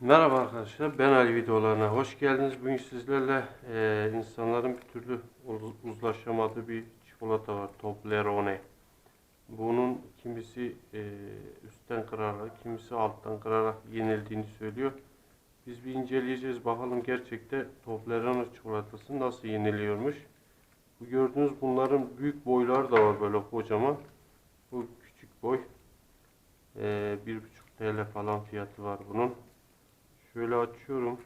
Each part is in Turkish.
Merhaba arkadaşlar, ben Ali videolarına hoş geldiniz. Bugün sizlerle eee, insanların bir türlü uz- uzlaşamadığı bir çikolata var, Toblerone. Bunun kimisi eee, üstten kırarak, kimisi alttan kırarak yenildiğini söylüyor. Biz bir inceleyeceğiz, bakalım gerçekte Toblerone çikolatası nasıl yeniliyormuş. Bu gördüğünüz bunların büyük boyları da var böyle kocaman. Bu küçük boy. Eee 1,5 TL falan fiyatı var bunun. Şöyle açıyorum.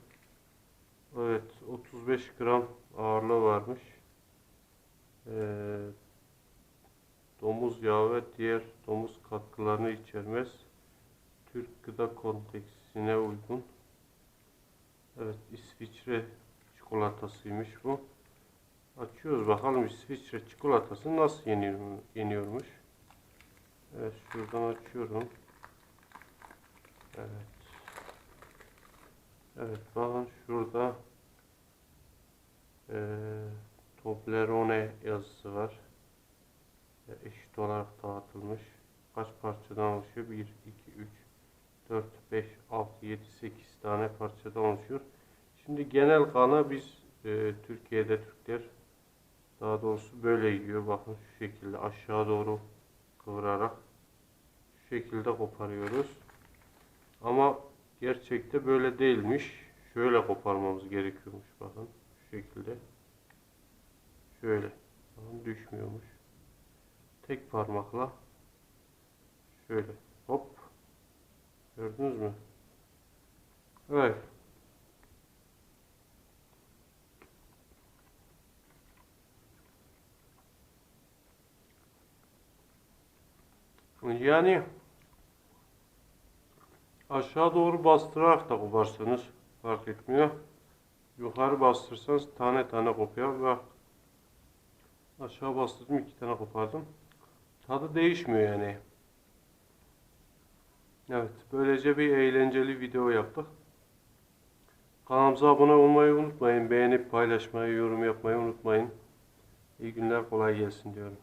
Evet 35 gram ağırlığı varmış. Ee, domuz yağı ve diğer domuz katkılarını içermez. Türk gıda konteksine uygun. Evet İsviçre çikolatasıymış bu. Açıyoruz bakalım İsviçre çikolatası nasıl yeniyor, yeniyormuş. Evet şuradan açıyorum. Evet. Evet bakın şurada eee Toblerone yazısı var. E, Eşit olarak dağıtılmış. Kaç parçadan oluşuyor? 1, 2, 3, 4, 5, 6, 7, 8 tane parçadan oluşuyor. Şimdi genel kanı biz e, Türkiye'de Türkler daha doğrusu böyle yiyor. Bakın şu şekilde aşağı doğru kıvırarak şu şekilde koparıyoruz. Ama gerçekte böyle değilmiş. Şöyle koparmamız gerekiyormuş bakın. Şu şekilde. Şöyle. Bakın düşmüyormuş. Tek parmakla şöyle hop. Gördünüz mü? Evet. Yani Aşağı doğru bastırarak da koparsanız fark etmiyor. Yukarı bastırsanız tane tane kopuyor ve aşağı bastırdım iki tane kopardım. Tadı değişmiyor yani. Evet, böylece bir eğlenceli video yaptık. Kanalımıza abone olmayı unutmayın. Beğenip paylaşmayı, yorum yapmayı unutmayın. İyi günler, kolay gelsin diyorum.